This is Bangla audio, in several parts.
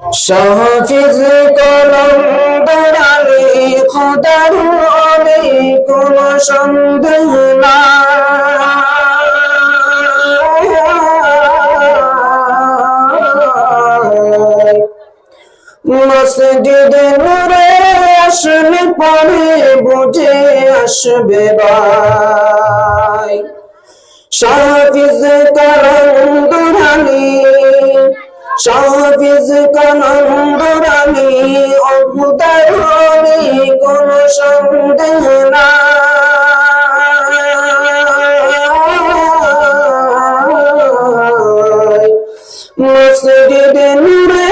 সহফিজ কলম দরানি খোদার অলি কোন সন্দেহ মসজিদে নূরে আসলে পরে বুঝে আসবে ভাই। শাহিজ করন্দরানি অবুদারি কোন সন্দেহ নাই। মসজিদে নূরে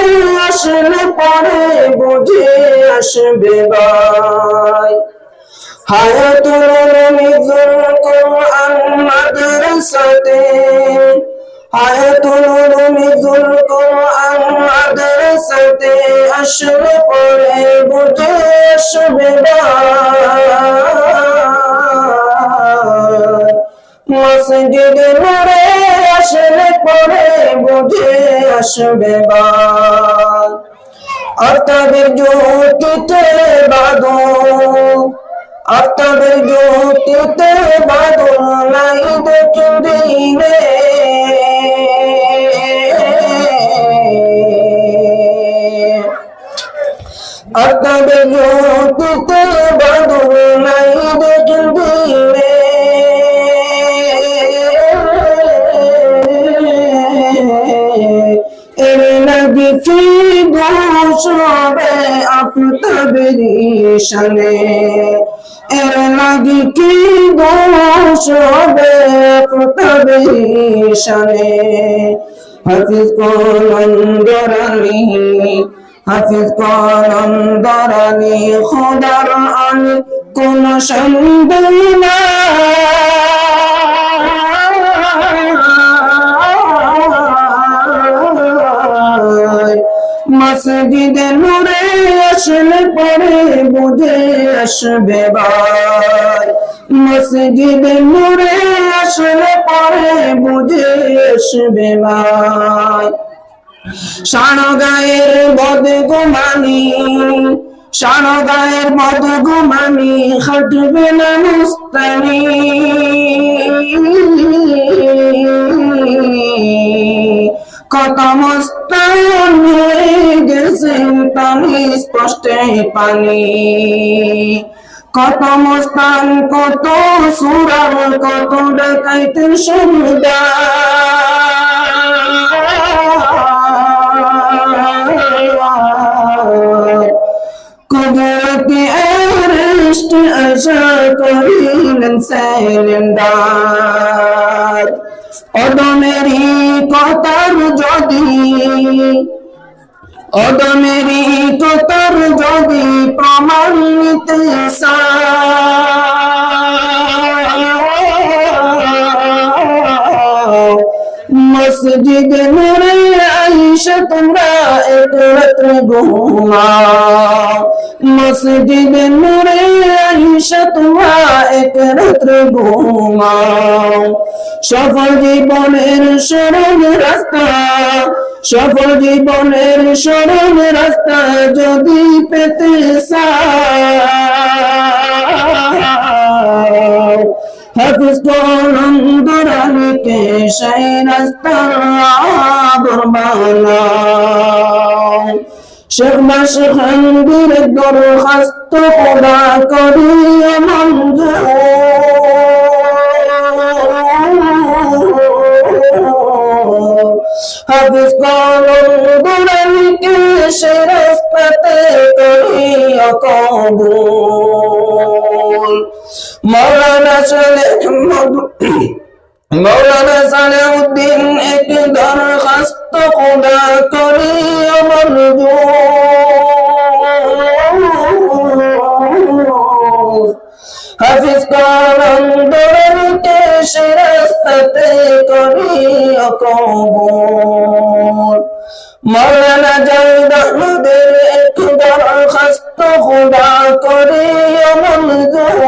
আসলে পরে বুঝে আসবে ভাই। হায়াতুল বুঝে আসবে ভাই মসজিদে নূরে আসলে পরে বুঝে আসবে ভাই অর্থাদের জ্যোতিতে বাদল অর্থাদের জ্যোতিতে বাদল নাই কি ঘোষবে আফতাবেরি শানে এর লাগি কি ঘোষবে আফতাবেরি শানে হাফিজ কলন্দরানি হাফিজ কলন্দরানি, খোদার আনি কোন সন্দেহ মসজিদে নূরে আসলে পরে বুঝে আসবে মসজিদে নূরে আসলে পরে বুঝে আসবে ভাই। শান গায়ের বদ গুমানি, শান গায়ের বদ গুমানি, খাটবে না মুস্তানি স্পষ্টে পানি। কত মস্তান, কত সুরার কত ডাকাইতের সমুদায় কুদরতি এরেস্ট আশা করিলেন সাইলেন্ডার অদমেরি কথার যদি অদমেরি কথার যদি প্রমাণ নিতে মসজিদ নূরে আইসা তোমরা একত্র ঘুমাও। মসজিদ নূরে আইসা তোমরা একত্র ঘুমাও। সফল জীবনের সরল রাস্তা সফল জীবনের সরল রাস্তা যদি পেতে হাফিজ সেই রাস্তা শেখ মাসখানদের দরখাস্ত করি হাফিজ কলম দরানিকে সেই রাস্তাতে করি কবুল মৌলানা সালে মৌলানা সালেউদ্দিন এক দরখাস্ত খোদা করি আমার হাফিজ কালাম দরকে সে কবুল মৌলানা জাহিদ আহমদের এক দরখাস্ত খোদা করি মঞ্জুর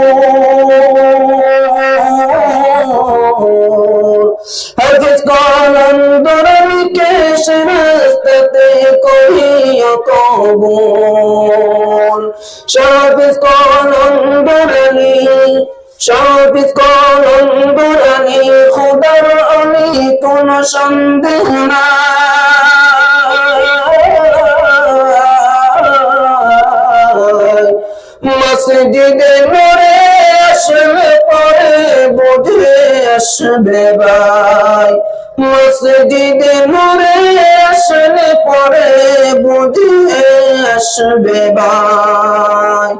হাফিজ কলম দরমিকে সে রাস্তাতে করি করিও কবুল সবিস কলন্দরানি সবিস কলন্দরানি খুদার আমি কোন সন্দেহ নাই। মসজিদে নূরে আসলে পরে বুঝে আসবে ভাই। মসজিদে নূরে আসলে পরে বুঝে আসবে ভাই।